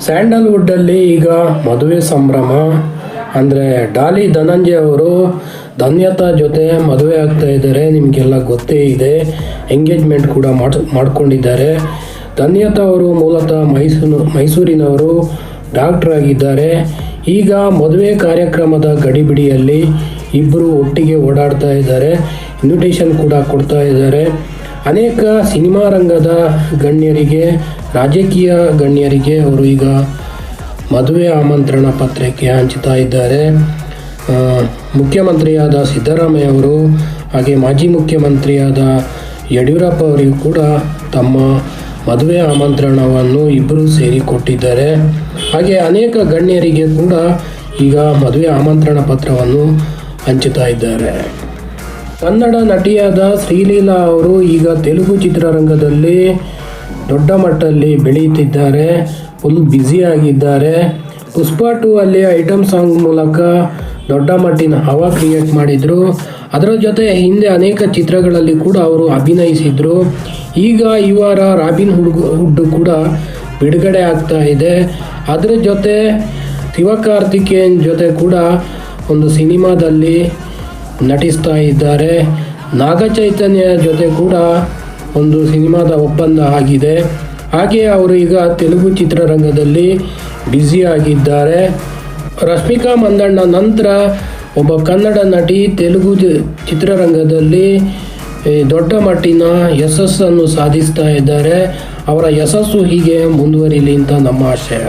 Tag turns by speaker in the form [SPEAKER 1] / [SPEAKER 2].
[SPEAKER 1] ಸ್ಯಾಂಡಲ್ವುಡ್ಡಲ್ಲಿ ಈಗ ಮದುವೆ ಸಂಭ್ರಮ. ಅಂದರೆ ಡಾಲಿ ಧನಂಜಯ ಅವರು ಧನ್ಯತಾ ಜೊತೆ ಮದುವೆ ಆಗ್ತಾ ಇದ್ದಾರೆ. ನಿಮಗೆಲ್ಲ ಗೊತ್ತೇ ಇದೆ. ಎಂಗೇಜ್ಮೆಂಟ್ ಕೂಡ ಮಾಡಿ, ಮಾಡ್ಕೊಂಡಿದ್ದಾರೆ. ಧನ್ಯತಾ ಅವರು ಮೂಲತಃ ಮೈಸೂರು, ಮೈಸೂರಿನವರು ಡಾಕ್ಟರ್ ಆಗಿದ್ದಾರೆ. ಈಗ ಮದುವೆ ಕಾರ್ಯಕ್ರಮದ ಗಡಿಬಿಡಿಯಲ್ಲಿ ಇಬ್ಬರು ಒಟ್ಟಿಗೆ ಓಡಾಡ್ತಾ ಇದ್ದಾರೆ. ಇನ್ವಿಟೇಷನ್ ಕೂಡ ಕೊಡ್ತಾ ಇದ್ದಾರೆ. ಅನೇಕ ಸಿನಿಮಾ ರಂಗದ ಗಣ್ಯರಿಗೆ, ರಾಜಕೀಯ ಗಣ್ಯರಿಗೆ ಅವರು ಈಗ ಮದುವೆ ಆಮಂತ್ರಣ ಪತ್ರಕ್ಕೆ ಹಂಚುತ್ತಾ ಇದ್ದಾರೆ. ಮುಖ್ಯಮಂತ್ರಿಯಾದ ಸಿದ್ದರಾಮಯ್ಯ ಅವರು ಹಾಗೆ ಮಾಜಿ ಮುಖ್ಯಮಂತ್ರಿಯಾದ ಯಡಿಯೂರಪ್ಪ ಅವರಿಗೂ ಕೂಡ ತಮ್ಮ ಮದುವೆ ಆಮಂತ್ರಣವನ್ನು ಇಬ್ಬರು ಸೇರಿ ಕೊಟ್ಟಿದ್ದಾರೆ. ಹಾಗೆ ಅನೇಕ ಗಣ್ಯರಿಗೆ ಕೂಡ ಈಗ ಮದುವೆ ಆಮಂತ್ರಣ ಪತ್ರವನ್ನು ಹಂಚುತ್ತಾ ಇದ್ದಾರೆ. ಕನ್ನಡ ನಟಿಯಾದ ಶ್ರೀಲೀಲಾ ಅವರು ಈಗ ತೆಲುಗು ಚಿತ್ರರಂಗದಲ್ಲಿ ದೊಡ್ಡ ಮಟ್ಟದಲ್ಲಿ ಬೆಳೆಯುತ್ತಿದ್ದಾರೆ. ಫುಲ್ ಬ್ಯುಸಿ ಆಗಿದ್ದಾರೆ. ಪುಷ್ಪ ಟು ಅಲ್ಲಿ ಐಟಮ್ ಸಾಂಗ್ ಮೂಲಕ ದೊಡ್ಡ ಮಟ್ಟಿನ ಹವಾ ಕ್ರಿಯೇಟ್ ಮಾಡಿದರು. ಅದರ ಜೊತೆ ಹಿಂದೆ ಅನೇಕ ಚಿತ್ರಗಳಲ್ಲಿ ಕೂಡ ಅವರು ಅಭಿನಯಿಸಿದರು. ಈಗ ಈ ವಾರ ರಾಬಿನ್ ಹುಡುಗ ಹುಡ್ ಕೂಡ ಬಿಡುಗಡೆ ಆಗ್ತಾ ಇದೆ. ಅದರ ಜೊತೆ ಶಿವಕಾರ್ತಿಕೇಯನ್ ಜೊತೆ ಕೂಡ ಒಂದು ಸಿನಿಮಾದಲ್ಲಿ ನಟಿಸ್ತಾ ಇದ್ದಾರೆ. ನಾಗ ಚೈತನ್ಯ ಜೊತೆ ಕೂಡ ಒಂದು ಸಿನಿಮಾದ ಒಪ್ಪಂದ ಆಗಿದೆ. ಹಾಗೆ ಅವರು ಈಗ ತೆಲುಗು ಚಿತ್ರರಂಗದಲ್ಲಿ ಬ್ಯುಸಿ ಆಗಿದ್ದಾರೆ. ರಶ್ಮಿಕಾ ಮಂದಣ್ಣ ನಂತರ ಒಬ್ಬ ಕನ್ನಡ ನಟಿ ತೆಲುಗು ಚಿತ್ರರಂಗದಲ್ಲಿ ದೊಡ್ಡ ಮಟ್ಟಿನ ಯಶಸ್ಸನ್ನು ಸಾಧಿಸ್ತಾ ಇದ್ದಾರೆ. ಅವರ ಯಶಸ್ಸು ಹೀಗೆ ಮುಂದುವರಿಲಿ ಅಂತ ನಮ್ಮ ಆಶಯ.